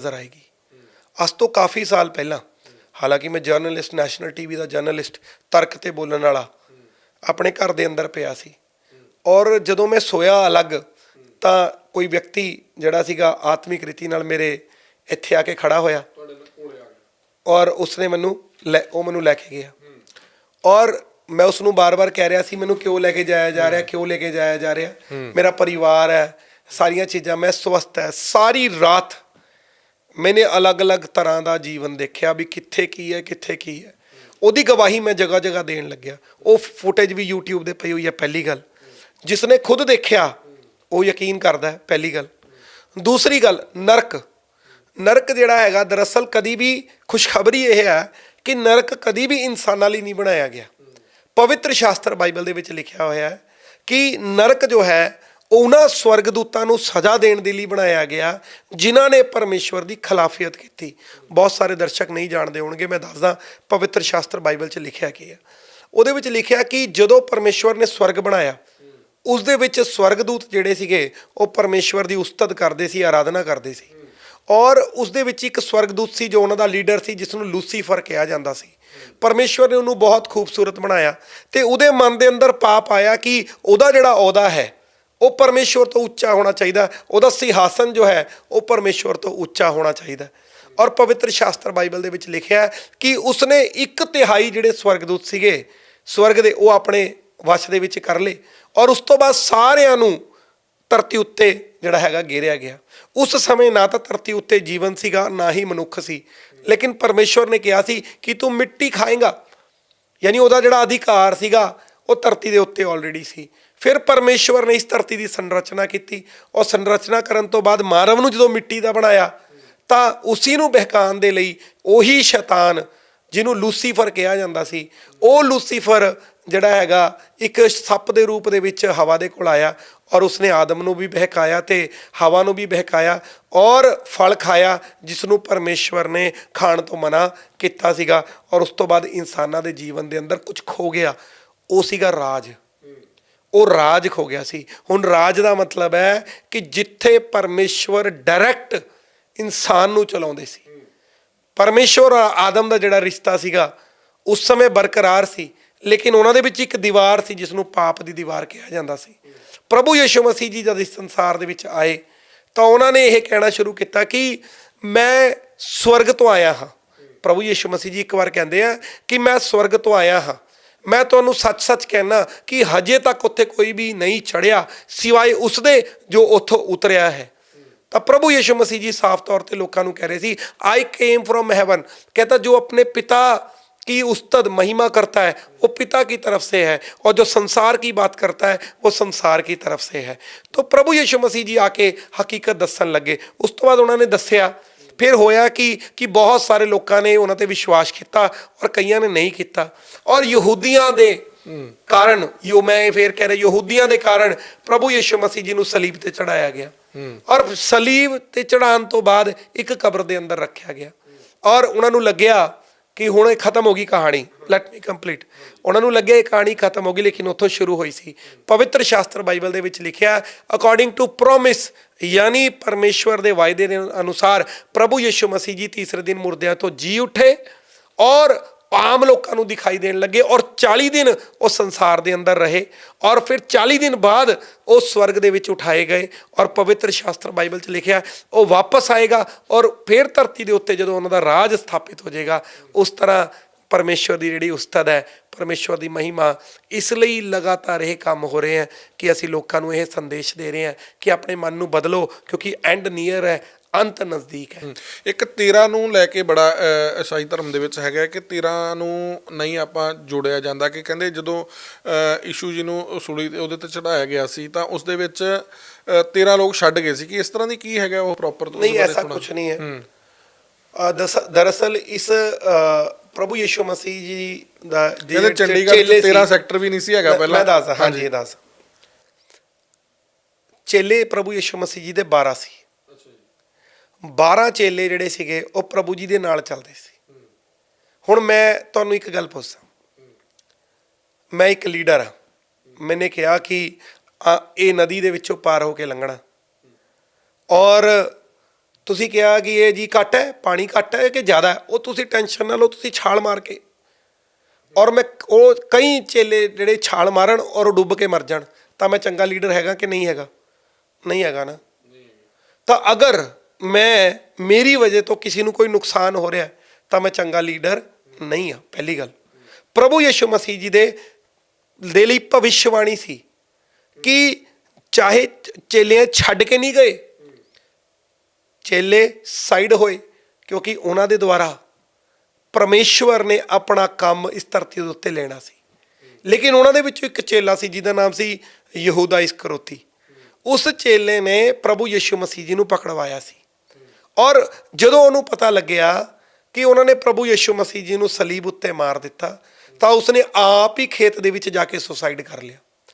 ਨਜ਼ਰ ਆਏਗੀ। ਅੱਜ ਤੋਂ ਕਾਫੀ ਸਾਲ ਪਹਿਲਾਂ ਹਾਲਾਂਕਿ ਮੈਂ ਜਰਨਲਿਸਟ ਨੈਸ਼ਨਲ ਟੀਵੀ ਦਾ ਜਰਨਲਿਸਟ ਤਰਕ ਤੇ ਬੋਲਣ ਵਾਲਾ ਆਪਣੇ ਘਰ ਦੇ ਅੰਦਰ ਪਿਆ ਸੀ। ਔਰ ਜਦੋਂ ਮੈਂ ਸੋਇਆ ਅਲੱਗ ਤਾਂ ਕੋਈ ਵਿਅਕਤੀ ਜਿਹੜਾ ਸੀਗਾ ਆਤਮਿਕ ਰੀਤੀ ਨਾਲ ਮੇਰੇ ਇੱਥੇ ਆ ਕੇ ਖੜਾ ਹੋਇਆ। ਔਰ ਉਸਨੇ ਮੈਨੂੰ ਲੈ ਉਹ ਮੈਨੂੰ ਲੈ ਕੇ ਗਿਆ। ਔਰ ਮੈਂ ਉਸ ਨੂੰ ਬਾਰ-ਬਾਰ ਕਹਿ ਰਿਹਾ ਸੀ ਮੈਨੂੰ ਕਿਉਂ ਲੈ ਕੇ ਜਾਇਆ ਜਾ ਰਿਹਾ? ਕਿਉਂ ਲੈ ਕੇ ਜਾਇਆ ਜਾ ਰਿਹਾ? ਮੇਰਾ ਪਰਿਵਾਰ ਹੈ ਸਾਰੀਆਂ ਚੀਜ਼ਾਂ ਮੈਂ ਸਵਸਥ ਹੈ ਸਾਰੀ ਰਾਤ ਮੈਨੇ ਅਲੱਗ-ਅਲੱਗ ਤਰ੍ਹਾਂ ਦਾ ਜੀਵਨ ਦੇਖਿਆ ਵੀ ਕਿੱਥੇ ਕੀ ਹੈ, ਕਿੱਥੇ ਕੀ ਹੈ। ਉਹਦੀ ਗਵਾਹੀ ਮੈਂ ਜਗ੍ਹਾ ਜਗ੍ਹਾ ਦੇਣ ਲੱਗਿਆ। ਉਹ ਫੁਟੇਜ ਵੀ YouTube ਦੇ ਪਈ ਹੋਈ ਹੈ ਪਹਿਲੀ ਗੱਲ। ਜਿਸਨੇ ਖੁਦ ਦੇਖਿਆ, ਉਹ ਯਕੀਨ ਕਰਦਾ ਹੈ, ਪਹਿਲੀ ਗੱਲ। ਦੂਸਰੀ ਗੱਲ, ਨਰਕ। ਨਰਕ ਜਿਹੜਾ ਹੈਗਾ, ਦਰਅਸਲ ਕਦੀ ਵੀ ਖੁਸ਼ਖਬਰੀ ਇਹ ਹੈ ਕਿ ਨਰਕ ਕਦੀ ਵੀ ਇਨਸਾਨਾਂ ਲਈ ਨਹੀਂ ਬਣਾਇਆ ਗਿਆ। ਪਵਿੱਤਰ ਸ਼ਾਸਤਰ ਬਾਈਬਲ ਦੇ ਵਿੱਚ ਲਿਖਿਆ ਹੋਇਆ ਹੈ ਕਿ ਨਰਕ ਜੋ ਹੈ ਉਹਨਾਂ ਸਵਰਗਦੂਤਾਂ ਨੂੰ ਸਜ਼ਾ ਦੇਣ ਦੇ ਲਈ ਬਣਾਇਆ ਗਿਆ, ਜਿਨ੍ਹਾਂ ਨੇ ਪਰਮੇਸ਼ਵਰ ਦੀ ਖਿਲਾਫੀਅਤ ਕੀਤੀ। ਬਹੁਤ ਸਾਰੇ ਦਰਸ਼ਕ ਨਹੀਂ ਜਾਣਦੇ ਹੋਣਗੇ, ਮੈਂ ਦੱਸਦਾ, ਪਵਿੱਤਰ ਸ਼ਾਸਤਰ ਬਾਈਬਲ 'ਚ ਲਿਖਿਆ ਕੀ ਹੈ। ਉਹਦੇ ਵਿੱਚ ਲਿਖਿਆ ਕਿ ਜਦੋਂ ਪਰਮੇਸ਼ਵਰ ਨੇ ਸਵਰਗ ਬਣਾਇਆ, ਉਸ ਦੇ ਵਿੱਚ ਸਵਰਗਦੂਤ ਜਿਹੜੇ ਸੀਗੇ, ਉਹ ਪਰਮੇਸ਼ਵਰ ਦੀ ਉਸਤਤ ਕਰਦੇ ਸੀ, ਆਰਾਧਨਾ ਕਰਦੇ ਸੀ। ਔਰ ਉਸ ਦੇ ਵਿੱਚ ਇੱਕ ਸਵਰਗਦੂਤ ਸੀ ਜੋ ਉਹਨਾਂ ਦਾ ਲੀਡਰ ਸੀ ਜਿਸ ਨੂੰ ਲੂਸੀਫਰ ਕਿਹਾ ਜਾਂਦਾ ਸੀ। ਪਰਮੇਸ਼ਵਰ ਨੇ ਉਹਨੂੰ ਬਹੁਤ ਖੂਬਸੂਰਤ ਬਣਾਇਆ ਤੇ ਉਹਦੇ ਮਨ ਦੇ ਅੰਦਰ ਪਾਪ ਆਇਆ ਕਿ ਉਹਦਾ ਜਿਹੜਾ ਅਹੁਦਾ ਹੈ ਉਹ ਪਰਮੇਸ਼ਵਰ ਤੋਂ ਉੱਚਾ ਹੋਣਾ ਚਾਹੀਦਾ। ਉਹਦਾ ਸਿਹਾਸਨ ਜੋ ਹੈ, ਉਹ ਪਰਮੇਸ਼ਵਰ ਤੋਂ ਉੱਚਾ ਹੋਣਾ ਚਾਹੀਦਾ। ਔਰ ਪਵਿੱਤਰ ਸ਼ਾਸਤਰ ਬਾਈਬਲ ਦੇ ਵਿੱਚ ਲਿਖਿਆ ਕਿ ਉਸਨੇ ਇੱਕ ਤਿਹਾਈ ਜਿਹੜੇ ਸਵਰਗਦੂਤ ਸੀਗੇ, ਸਵਰਗ ਦੇ ਉਹ ਆਪਣੇ ਵਸ਼ ਦੇ ਵਿੱਚ ਕਰ ਲਏ। ਔਰ ਉਸ ਤੋਂ ਬਾਅਦ ਸਾਰਿਆਂ ਨੂੰ ਧਰਤੀ ਉੱਤੇ ਜਿਹੜਾ ਹੈਗਾ ਗੇਰਿਆ ਗਿਆ। ਉਸ ਸਮੇਂ ਨਾ ਤਾਂ ਧਰਤੀ ਉੱਤੇ ਜੀਵਨ ਸੀਗਾ, ਨਾ ਹੀ ਮਨੁੱਖ ਸੀ। ਲੇਕਿਨ ਪਰਮੇਸ਼ਵਰ ਨੇ ਕਿਹਾ ਸੀ ਕਿ ਤੂੰ ਮਿੱਟੀ ਖਾਏਗਾ। ਯਾਨੀ ਉਹਦਾ ਜਿਹੜਾ ਅਧਿਕਾਰ ਸੀਗਾ, ਉਹ ਧਰਤੀ ਦੇ ਉੱਤੇ ਆਲਰੇਡੀ ਸੀ। ਫਿਰ ਪਰਮੇਸ਼ਵਰ ਨੇ ਇਸ ਧਰਤੀ ਦੀ ਸੰਰਚਨਾ ਕੀਤੀ। ਉਹ ਸੰਰਚਨਾ ਕਰਨ ਤੋਂ ਬਾਅਦ ਮਾਨਵ ਨੂੰ ਜਦੋਂ ਮਿੱਟੀ ਦਾ ਬਣਾਇਆ, ਤਾਂ ਉਸੇ ਨੂੰ ਬਹਿਕਾਨ ਦੇ ਲਈ ਉਹੀ ਸ਼ੈਤਾਨ, ਜਿਹਨੂੰ ਲੂਸੀਫਰ ਕਿਹਾ ਜਾਂਦਾ ਸੀ, ਉਹ ਲੂਸੀਫਰ ਜਿਹੜਾ ਹੈਗਾ, ਇੱਕ ਸੱਪ ਦੇ ਰੂਪ ਦੇ ਵਿੱਚ ਹਵਾ ਦੇ ਕੋਲ ਆਇਆ ਔਰ ਉਸਨੇ ਆਦਮ ਨੂੰ ਵੀ ਬਹਿਕਾਇਆ ਤੇ ਹਵਾ ਨੂੰ ਵੀ ਬਹਿਕਾਇਆ ਔਰ ਫਲ ਖਾਇਆ ਜਿਸ ਨੂੰ ਪਰਮੇਸ਼ਵਰ ਨੇ ਖਾਣ ਤੋਂ ਮਨਾ ਕੀਤਾ ਸੀਗਾ ਔਰ ਉਸ ਤੋਂ ਬਾਅਦ ਇਨਸਾਨਾਂ ਦੇ ਜੀਵਨ ਦੇ ਅੰਦਰ ਕੁਝ ਖੋ ਗਿਆ। ਉਹ ਸੀਗਾ ਰਾਜ। ਉਹ ਰਾਜ ਖੋ ਗਿਆ ਸੀ। ਹੁਣ ਰਾਜ ਦਾ ਮਤਲਬ ਹੈ ਕਿ ਜਿੱਥੇ ਪਰਮੇਸ਼ਵਰ ਡਾਇਰੈਕਟ ਇਨਸਾਨ ਨੂੰ ਚਲਾਉਂਦੇ ਸੀ। ਪਰਮੇਸ਼ਵਰ ਆਦਮ ਦਾ ਜਿਹੜਾ ਰਿਸ਼ਤਾ ਸੀਗਾ, ਉਸ ਸਮੇਂ ਬਰਕਰਾਰ ਸੀ, ਲੇਕਿਨ ਉਹਨਾਂ ਦੇ ਵਿੱਚ ਇੱਕ ਦੀਵਾਰ ਸੀ ਜਿਸ ਨੂੰ ਪਾਪ ਦੀ ਦੀਵਾਰ ਕਿਹਾ ਜਾਂਦਾ ਸੀ। ਪ੍ਰਭੂ ਯਿਸੂ ਮਸੀਹ ਜੀ ਜਦ ਇਸ ਸੰਸਾਰ ਦੇ ਵਿੱਚ ਆਏ, ਤਾਂ ਉਹਨਾਂ ਨੇ ਇਹ ਕਹਿਣਾ ਸ਼ੁਰੂ ਕੀਤਾ ਕਿ ਮੈਂ ਸਵਰਗ ਤੋਂ ਆਇਆ ਹਾਂ। ਪ੍ਰਭੂ ਯਿਸੂ ਮਸੀਹ ਜੀ ਇੱਕ ਵਾਰ ਕਹਿੰਦੇ ਆ ਕਿ ਮੈਂ ਸਵਰਗ ਤੋਂ ਆਇਆ ਹਾਂ। ਮੈਂ ਤੁਹਾਨੂੰ ਸੱਚ-ਸੱਚ ਕਹਿਣਾ ਕਿ ਹਜੇ ਤੱਕ ਉੱਥੇ ਕੋਈ ਵੀ ਨਹੀਂ ਚੜਿਆ ਸਿਵਾਏ ਉਸ ਦੇ ਜੋ ਉੱਥੋਂ ਉਤਰਿਆ ਹੈ ਤਾਂ ਪ੍ਰਭੂ ਯਿਸੂ ਮਸੀਹ ਜੀ ਸਾਫ਼ ਤੌਰ ਤੇ ਲੋਕਾਂ ਨੂੰ ਕਹਿ ਰਹੇ ਸੀ ਆਈ ਕੇਮ ਫਰੋਮ ਹੈਵਨ कहता जो अपने पिता की उस्तद महिमा करता है वो पिता की तरफ से है और जो संसार की बात करता है वो संसार की तरफ से है तो प्रभु यीशु मसीह जी आके ਹਕੀਕਤ ਦੱਸਣ ਲੱਗੇ ਉਸ ਤੋਂ ਬਾਅਦ ਉਹਨਾਂ ਨੇ ਦੱਸਿਆ ਫਿਰ ਹੋਇਆ ਕਿ ਕਿ ਬਹੁਤ ਸਾਰੇ ਲੋਕਾਂ ਨੇ ਉਹਨਾਂ ਤੇ ਵਿਸ਼ਵਾਸ ਕੀਤਾ ਔਰ ਕਈਆਂ ਨੇ ਨਹੀਂ ਕੀਤਾ। ਔਰ ਯਹੂਦੀਆਂ ਦੇ ਕਾਰਨ, ਯੋ ਮੈਂ ਫਿਰ ਕਹਿ ਰਿਹਾ, ਯਹੂਦੀਆਂ ਦੇ ਕਾਰਨ ਪ੍ਰਭੂ ਯਿਸੂ ਮਸੀਹ ਜੀ ਨੂੰ ਸਲੀਬ ਤੇ ਚੜਾਇਆ ਗਿਆ। ਔਰ ਸਲੀਬ ਤੇ ਚੜਾਉਣ ਤੋਂ ਬਾਅਦ ਇੱਕ ਕਬਰ ਦੇ ਅੰਦਰ ਰੱਖਿਆ ਗਿਆ। ਔਰ ਉਹਨਾਂ ਨੂੰ ਲੱਗਿਆ ਕਿ ਹੁਣ ਇਹ ਖਤਮ ਹੋ ਗਈ ਕਹਾਣੀ। ਲੈਟ ਮੀ ਕੰਪਲੀਟ ਉਹਨਾਂ ਨੂੰ ਲੱਗਿਆ ਇਹ ਕਹਾਣੀ ਖਤਮ ਹੋ ਗਈ, ਲੇਕਿਨ ਉੱਥੋਂ ਸ਼ੁਰੂ ਹੋਈ ਸੀ। ਪਵਿੱਤਰ ਸ਼ਾਸਤਰ ਬਾਈਬਲ ਦੇ ਵਿੱਚ ਲਿਖਿਆ ਅਕੋਰਡਿੰਗ ਟੂ ਪ੍ਰੋਮਿਸ ਯਾਨੀ ਪਰਮੇਸ਼ਵਰ ਦੇ ਵਾਅਦੇ ਦੇ ਅਨੁਸਾਰ, ਪ੍ਰਭੂ ਯਿਸੂ ਮਸੀਹ ਜੀ ਤੀਸਰੇ ਦਿਨ ਮੁਰਦਿਆਂ ਤੋਂ ਜੀ ਉੱਠੇ ਔਰ ਆਮ ਲੋਕਾਂ ਨੂੰ ਦਿਖਾਈ ਦੇਣ ਲੱਗੇ ਔਰ 40 ਦਿਨ ਉਹ ਸੰਸਾਰ ਦੇ ਅੰਦਰ ਰਹੇ ਔਰ ਫਿਰ 40 ਦਿਨ ਬਾਅਦ ਉਹ ਸਵਰਗ ਦੇ ਵਿੱਚ ਉਠਾਏ ਗਏ ਔਰ ਪਵਿੱਤਰ ਸ਼ਾਸਤਰ ਬਾਈਬਲ 'ਚ ਲਿਖਿਆ, ਉਹ ਵਾਪਸ ਆਏਗਾ ਔਰ ਫਿਰ ਧਰਤੀ ਦੇ ਉੱਤੇ ਜਦੋਂ ਉਹਨਾਂ ਦਾ ਰਾਜ ਸਥਾਪਿਤ ਹੋ ਜਾਏਗਾ, ਉਸ ਤਰ੍ਹਾਂ ਪਰਮੇਸ਼ਵਰ ਦੀ ਜਿਹੜੀ ਉਸਤਤ ਹੈ, ਪਰਮੇਸ਼ਵਰ ਦੀ ਮਹਿਮਾ, ਇਸ ਲਈ ਲਗਾਤਾਰ ਇਹ ਕੰਮ ਹੋ ਰਹੇ ਹੈ ਕਿ ਅਸੀਂ ਲੋਕਾਂ ਨੂੰ ਇਹ ਸੰਦੇਸ਼ ਦੇ ਰਹੇ ਹਾਂ ਕਿ ਆਪਣੇ ਮਨ ਨੂੰ ਬਦਲੋ ਕਿਉਂਕਿ ਐਂਡ ਨੀਅਰ ਹੈ ਅੰਤ ਨਜ਼ਦੀਕ ਹੈ। ਇੱਕ ਤੀਰਾਂ ਨੂੰ ਲੈ ਕੇ ਬੜਾ ਈਸਾਈ ਧਰਮ ਦੇ ਵਿੱਚ ਹੈਗਾ ਕਿ ਤੀਰਾਂ ਨੂੰ ਨਹੀਂ ਆਪਾਂ ਜੋੜਿਆ ਜਾਂਦਾ ਕਿ ਕਹਿੰਦੇ ਜਦੋਂ ਯੀਸ਼ੂ ਜੀ ਨੂੰ ਸੂਲੀ ਤੇ ਉਹਦੇ ਤੇ ਚੜਾਇਆ ਗਿਆ ਸੀ ਤਾਂ ਉਸ ਦੇ ਵਿੱਚ ਅ, 13 ਲੋਕ ਛੱਡ ਗਏ ਸੀ। ਕਿ ਇਸ ਤਰ੍ਹਾਂ ਦੀ ਕੀ ਹੈਗਾ ਉਹ ਪ੍ਰੋਪਰ ਨਹੀਂ ਐਸਾ ਕੁਝ ਨਹੀਂ ਹੈ। ਦਸ- ਦਰਅਸਲ ਇਸ ਪ੍ਰਭੂ ਯਿਸੂ ਮਸੀਹ ਜੀ ਦਾ ਜਿਹੜੇ ਚੰਡੀਗੜ੍ਹ ਚ 13 ਸੀ- ਸੈਕਟਰ ਵੀ ਨਹੀਂ ਸੀ ਹੈਗਾ ਪਹਿਲਾਂ। ਮੈਂ ਦੱਸਦਾ ਹਾਂਜੀ ਦੱਸ। ਚੇਲੇ ਪ੍ਰਭੂ ਯਿਸੂ ਮਸੀਹ ਜੀ ਦੇ 12 ਸੀ। 12 ਚੇਲੇ ਜਿਹੜੇ ਸੀਗੇ ਉਹ ਪ੍ਰਭੂ ਜੀ ਦੇ ਨਾਲ ਚੱਲਦੇ ਸੀ। ਹੁਣ ਮੈਂ ਤੁਹਾਨੂੰ ਇੱਕ ਗੱਲ ਪੁੱਛਾਂ ਮੈਂ ਇੱਕ ਲੀਡਰ ਹਾਂ। ਮੈਨੇ ਕਿਹਾ ਕਿ ਆ, ਇਹ ਨਦੀ ਦੇ ਵਿੱਚੋਂ ਪਾਰ ਹੋ ਕੇ ਲੰਘਣਾ। ਔਰ ਤੁਸੀਂ ਕਿਹਾ ਕਿ ਇਹ ਜੀ ਘੱਟ ਹੈ ਪਾਣੀ ਘੱਟ ਹੈ ਕਿ ਜ਼ਿਆਦਾ ਹੈ? ਉਹ ਤੁਸੀਂ ਟੈਨਸ਼ਨ ਨਾ ਲਓ ਤੁਸੀਂ ਛਾਲ ਮਾਰ ਕੇ। ਔਰ ਮੈਂ ਉਹ ਕਈ ਚੇਲੇ ਜਿਹੜੇ ਛਾਲ ਮਾਰਨ ਔਰ ਉਹ ਡੁੱਬ ਕੇ ਮਰ ਜਾਣ ਤਾਂ ਮੈਂ ਚੰਗਾ ਲੀਡਰ ਹੈਗਾ ਕਿ ਨਹੀਂ ਹੈਗਾ? ਨਹੀਂ ਹੈਗਾ ਨਾ। ਤਾਂ ਅਗਰ ਮੈਂ, ਮੇਰੀ ਵਜ੍ਹਾ ਤੋਂ ਕਿਸੇ ਨੂੰ ਕੋਈ ਨੁਕਸਾਨ ਹੋ ਰਿਹਾ ਤਾਂ ਮੈਂ ਚੰਗਾ ਲੀਡਰ ਨਹੀਂ ਆ ਪਹਿਲੀ ਗੱਲ। ਪ੍ਰਭੂ ਯਿਸੂ ਮਸੀਹ ਜੀ ਦੇ ਦੇ ਲਈ ਭਵਿੱਖਬਾਣੀ ਸੀ ਕਿ ਚਾਹੇ ਚ- ਚੇਲੇ ਛੱਡ ਕੇ ਨਹੀਂ ਗਏ, ਚੇਲੇ ਸਾਈਡ ਹੋਏ, ਕਿਉਂਕਿ ਉਹਨਾਂ ਦੇ ਦੁਆਰਾ ਪਰਮੇਸ਼ਵਰ ਨੇ ਆਪਣਾ ਕੰਮ ਇਸ ਧਰਤੀ ਦੇ ਉੱਤੇ ਲੈਣਾ ਸੀ। ਲੇਕਿਨ ਉਹਨਾਂ ਦੇ ਵਿੱਚੋਂ ਇੱਕ ਚੇਲਾ ਸੀ, ਜਿਹਦਾ ਨਾਮ ਸੀ ਯਹੂਦਾ ਇਸਕਰੋਤੀ। ਉਸ ਚੇਲੇ ਨੇ ਪ੍ਰਭੂ ਯਿਸੂ ਮਸੀਹ ਜੀ ਨੂੰ ਪਕੜਵਾਇਆ ਸੀ। ਔਰ ਜਦੋਂ ਉਹਨੂੰ ਪਤਾ ਲੱਗਿਆ ਕਿ ਉਹਨਾਂ ਨੇ ਪ੍ਰਭੂ ਯਿਸੂ ਮਸੀਹ ਜੀ ਨੂੰ ਸਲੀਬ ਉੱਤੇ ਮਾਰ ਦਿੱਤਾ, ਤਾਂ ਉਸਨੇ ਆਪ ਹੀ ਖੇਤ ਦੇ ਵਿੱਚ ਜਾ ਕੇ ਸੁਸਾਈਡ ਕਰ ਲਿਆ।